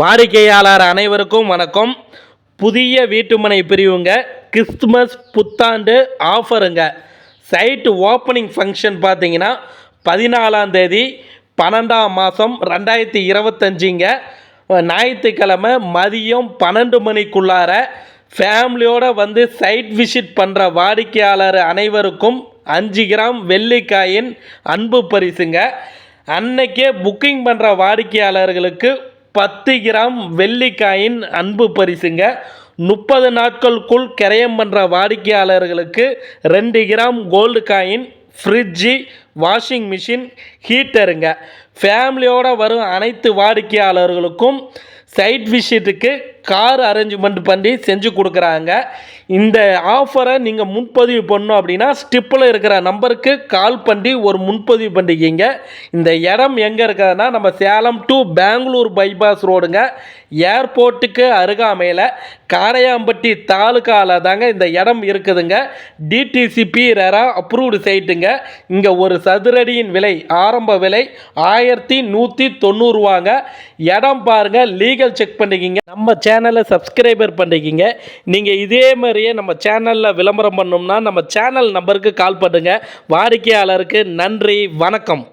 வாடிக்கையாளர் அனைவருக்கும் வணக்கம். புதிய வீட்டுமனை பிரிவுங்க. கிறிஸ்துமஸ் புத்தாண்டு ஆஃபருங்க. சைட் ஓப்பனிங் ஃபங்க்ஷன் பார்த்தீங்கன்னா பதினாலாம் தேதி பன்னெண்டாம் மாதம் ரெண்டாயிரத்தி இருபத்தஞ்சிங்க. ஞாயிற்றுக்கிழமை மதியம் பன்னெண்டு மணிக்குள்ளார ஃபேமிலியோடு வந்து சைட் விசிட் பண்ணுற வாடிக்கையாளர் அனைவருக்கும் அஞ்சு கிராம் வெள்ளிக்காயின் அன்பு பரிசுங்க. அன்னைக்கே புக்கிங் பண்ணுற வாடிக்கையாளர்களுக்கு பத்து கிராம் வெள்ளிக்காயின் அன்பு பரிசுங்க. முப்பது நாட்களுக்குள் கிரயம் பண்ணுற வாடிக்கையாளர்களுக்கு ரெண்டு gram gold coin fridge washing machine ஹீட்டருங்க ஃபேமிலியோடு வரும் அனைத்து வாடிக்கையாளர்களுக்கும் சைட் விசிட்டுக்கு கார் அரேஞ்ச்மெண்ட் பண்ணி செஞ்சு கொடுக்குறாங்க. இந்த ஆஃபரை நீங்கள் முன்பதிவு பண்ணோம் அப்படின்னா ஸ்டிப்பில் இருக்கிற நம்பருக்கு கால் பண்ணி ஒரு முன்பதிவு பண்ணிக்கிங்க. இந்த இடம் எங்கே இருக்குதுன்னா நம்ம சேலம் டு பெங்களூர் பைபாஸ் ரோடுங்க ஏர்போர்ட்டுக்கு அருகாமையில் காரையாம்பட்டி தாலுக்காவில் தாங்க இந்த இடம் இருக்குதுங்க. டிடிசிபி ரெரா அப்ரூவ்டு சைட்டுங்க இங்கே ஒரு சதுரடியின் விலை ஆரம்ப விலை ஆயிரத்தி நூற்றி தொண்ணூறுவாங்க இடம் பாருங்கள் லீகல் செக் பண்ணிக்கிங்க. நம்ம சேனலை சப்ஸ்கிரைபர் பண்ணிக்கிங்க. நீங்கள் இதே மாதிரியே நம்ம சேனலில் விளம்பரம் பண்ணோம்னா நம்ம சேனல் நம்பருக்கு கால் பண்ணுங்கள் வாடிக்கையாளருக்கு நன்றி வணக்கம்.